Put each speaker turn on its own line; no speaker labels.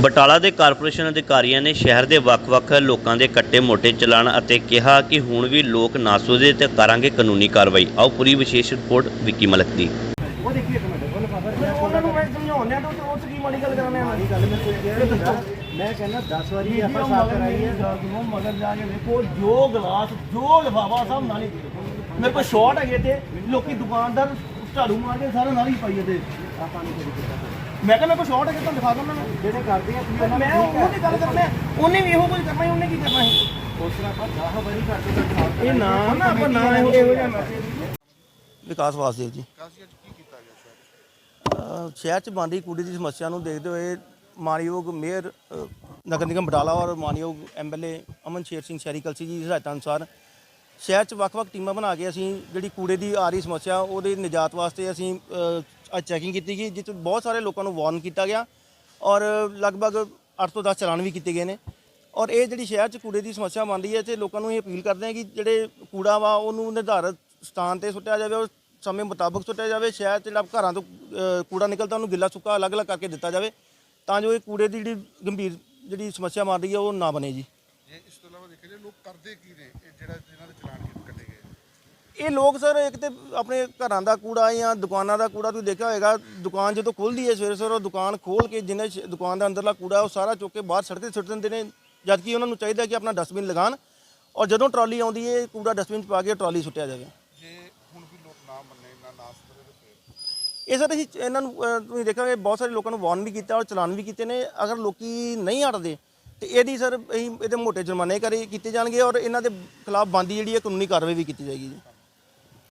ਬਟਾਲਾ ਦੇ ਕਾਰਪੋਰੇਸ਼ਨ ਅਧਿਕਾਰੀਆਂ ਨੇ ਸ਼ਹਿਰ ਦੇ ਵੱਖ-ਵੱਖ ਲੋਕਾਂ ਦੇ ਕੱਟੇ ਮੋਟੇ ਚਲਾਨ ਅਤੇ ਕਿਹਾ ਕਿ ਹੁਣ ਵੀ ਲੋਕ ਨਾ ਸੋਚਦੇ ਤੇ ਕਰਾਂਗੇ ਕਾਨੂੰਨੀ ਕਾਰਵਾਈ। ਆਓ ਪੂਰੀ ਵਿਸ਼ੇਸ਼ ਰਿਪੋਰਟ ਵਿੱਕੀ ਮਲਕ ਦੀ।
ਉਹ ਦੇਖੀ ਇੱਕ ਮਿੰਟ ਉਹਨੇ ਪਾਪਾ ਉਹਨਾਂ ਨੂੰ ਮੈਂ ਸਮਝਾਉਂਦਿਆ ਤਾਂ ਉਹ 'ਚ ਕੀ ਮਾੜੀ ਗੱਲ ਕਰਾਂਗੇ ਮਾੜੀ ਗੱਲ ਮੈਂ ਕੋਈ ਕਹਿ ਨਹੀਂ ਰਿਹਾ ਮੈਂ ਕਹਿੰਦਾ 10 ਵਾਰੀ ਆਪਾਂ ਸਾਫ਼ ਕਰਾਈ ਹੈ। ਨੂੰ ਮਗਰ ਜਾ ਕੇ ਵੇਖੋ ਜੋ ਗਲਾਸ ਜੋ ਲਫਾਫਾ ਸਭ ਨਾਲ ਹੀ ਮੇਰੇ ਕੋਲ ਸ਼ਾਰਟ ਹੈਗੇ ਤੇ ਲੋਕੀ ਦੁਕਾਨਦਾਰ ਝਾੜੂ ਮਾਰ ਕੇ ਸਾਰਾ ਨਾਲ ਹੀ ਪਾਈ ਜਾਂਦੇ। ਆਪਾਂ ਨਹੀਂ। ਕਰੀ ਮੈਂ ਕਹਿੰਦਾ ਮੇਰੇ ਕੋਲ ਸ਼ਾਰਟ ਹੈਗੇ ਤਾਂ ਦਿਖਾ ਦੋ ਮੈਨੂੰ ਜਿਹੜੇ ਕਰਦੇ ਆ ਤੁਸੀਂ ਮੈਂ ਉਹ ਦੀ ਗੱਲ ਕਰਨਾ ਹੈ। ਉਹਨੇ ਵੀ ਇਹੋ ਕੁਝ ਕਰਨਾ ਸੀ ਉਹਨੇ ਕੀ ਕਰਨਾ ਸੀ ਉਸ ਤਰ੍ਹਾਂ ਆਪਾਂ 10 ਵਾਰੀ ਕਰਦੇ ਤਾਂ ਇਹ ਨਾ ਨਾ ਆਪਾਂ ਨਾ ਇਹੋ ਇਹੋ ਜਿਹਾ ਵਿਕਾਸ ਵਾਸਦੇਵ ਜੀ। ਅ, ਸ਼ਹਿਰ ਚ ਬਣਦੀ ਕੂੜੇ ਦੀ ਸਮੱਸਿਆ ਨੂੰ ਦੇਖਦੇ ਹੋਏ ਮਾਨਯੋਗ ਮੇਅਰ ਨਗਰ ਨਿਗਮ ਬਟਾਲਾ ਔਰ ਮਾਨਯੋਗ ਐਮਐਲਏ ਅਮਨ ਸ਼ੇਰ ਸਿੰਘ ਸ਼ਹਿਰੀ ਕਲਸੀ ਜੀ ਦੀ ਹਦਾਇਤਾਂ ਅਨੁਸਾਰ ਸ਼ਹਿਰ ਚ ਵੱਖ-ਵੱਖ ਟੀਮਾਂ ਬਣਾ ਕੇ ਅਸੀਂ ਜਿਹੜੀ ਕੂੜੇ ਦੀ ਆ ਰਹੀ ਸਮੱਸਿਆ, ਉਹਦੇ ਨਿਜਾਤ ਵਾਸਤੇ ਅਸੀਂ ਅੱਜ ਚੈਕਿੰਗ ਕੀਤੀ ਗਈ ਜਿਸ 'ਚ ਬਹੁਤ ਸਾਰੇ ਲੋਕਾਂ ਨੂੰ ਵਾਰਨ ਕੀਤਾ ਗਿਆ ਔਰ ਲਗਭਗ 8 ਤੋਂ 10 ਚਲਾਨ ਵੀ ਕੀਤੇ ਗਏ ਨੇ। ਔਰ ਇਹ ਜਿਹੜੀ ਸ਼ਹਿਰ 'ਚ ਕੂੜੇ ਦੀ ਸਮੱਸਿਆ ਬਣ ਰਹੀ ਹੈ ਤੇ ਲੋਕਾਂ ਨੂੰ ਇਹ ਅਪੀਲ ਕਰਦੇ ਹਾਂ ਕਿ ਜਿਹੜੇ ਕੂੜਾ ਵਾ, ਉਹਨੂੰ ਨਿਰਧਾਰਤ ਸਥਾਨ ਤੇ ਸੁੱਟਿਆ ਜਾਵੇ ਔਰ ਸਮੇਂ ਮੁਤਾਬਕ ਸੁੱਟਿਆ ਜਾਵੇ। ਸ਼ਹਿਰ 'ਚ ਜਿਹੜਾ ਘਰਾਂ ਤੋਂ ਕੂੜਾ ਨਿਕਲਦਾ, ਉਹਨੂੰ ਗਿੱਲਾ ਸੁੱਕਾ ਅਲੱਗ-ਅਲੱਗ ਕਰਕੇ ਦਿੱਤਾ ਜਾਵੇ ਤਾਂ ਜੋ ਇਹ ਕੂੜੇ ਦੀ ਜਿਹੜੀ ਗੰਭੀਰ ਜਿਹੜੀ ਸਮੱਸਿਆ ਬਣ ਰਹੀ ਹੈ, ਉਹ ਨਾ ਬਣੇ ਜੀ।
ਇਹ ਦੇਖਿਆ ਲੋਕ ਕਰਦੇ ਕੀ ਨੇ? ਇਹ ਜਿਹੜਾ ਜਿਹਨਾਂ ਦੇ ਚਲਾਨ ਕੀ ਕੱਟੇ ਗਏ
ਇਹ ਲੋਕ ਸਰ ਇੱਕ ਤੇ ਆਪਣੇ ਘਰਾਂ ਦਾ ਕੂੜਾ ਜਾਂ ਦੁਕਾਨਾਂ ਦਾ ਕੂੜਾ ਤੁਸੀਂ ਦੇਖਿਆ ਹੋਏਗਾ ਦੁਕਾਨ ਜਦੋਂ ਖੁੱਲਦੀ ਹੈ ਸਵੇਰੇ ਸਵੇਰੇ ਉਹ ਦੁਕਾਨ ਖੋਲ ਕੇ ਜਿੰਨੇ ਦੁਕਾਨ ਦਾ ਅੰਦਰਲਾ ਕੂੜਾ ਉਹ ਸਾਰਾ ਚੁੱਕ ਕੇ ਬਾਹਰ ਸੜਕ ਤੇ ਸੁੱਟ ਦਿੰਦੇ ਨੇ ਜਦ ਕਿ ਉਹਨਾਂ ਨੂੰ ਚਾਹੀਦਾ ਕਿ ਆਪਣਾ ਡਸਟਬਿਨ ਲਗਾਉਣ ਔਰ ਜਦੋਂ ਟਰਾਲੀ ਆਉਂਦੀ ਹੈ ਕੂੜਾ ਡਸਟਬਿਨ 'ਚ ਪਾ ਕੇ ਟਰਾਲੀ ਸੁੱਟਿਆ ਜਾਵੇ।
ਜੇ ਹੁਣ ਵੀ ਲੋਕ ਨਾ ਮੰਨੇ
ਇਹ ਸਰ ਅਸੀਂ ਇਹਨਾਂ ਨੂੰ ਤੁਸੀਂ ਦੇਖੋਗੇ ਬਹੁਤ ਸਾਰੇ ਲੋਕਾਂ ਨੂੰ ਵਾਰਨ ਵੀ ਕੀਤਾ ਔਰ ਚਲਾਨ ਵੀ ਕੀਤੇ ਨੇ। ਅਗਰ ਲੋਕੀ ਨਹੀਂ ਹਟਦੇ ਤੇ ਇਹਦੀ ਸਰ ਅਸੀਂ ਇਹਦੇ ਮੋਟੇ ਜੁਰਮਾਨੇ ਕਰੇ ਕੀਤੇ ਜਾਣਗੇ ਔਰ ਇਹਨਾਂ ਦੇ ਖਿਲਾਫ ਬੰਦੀ ਜਿਹੜੀ ਹੈ ਕਾਨੂੰਨੀ ਕਾਰਵਾਈ ਵੀ ਕੀਤੀ ਜਾਏਗੀ ਜੀ।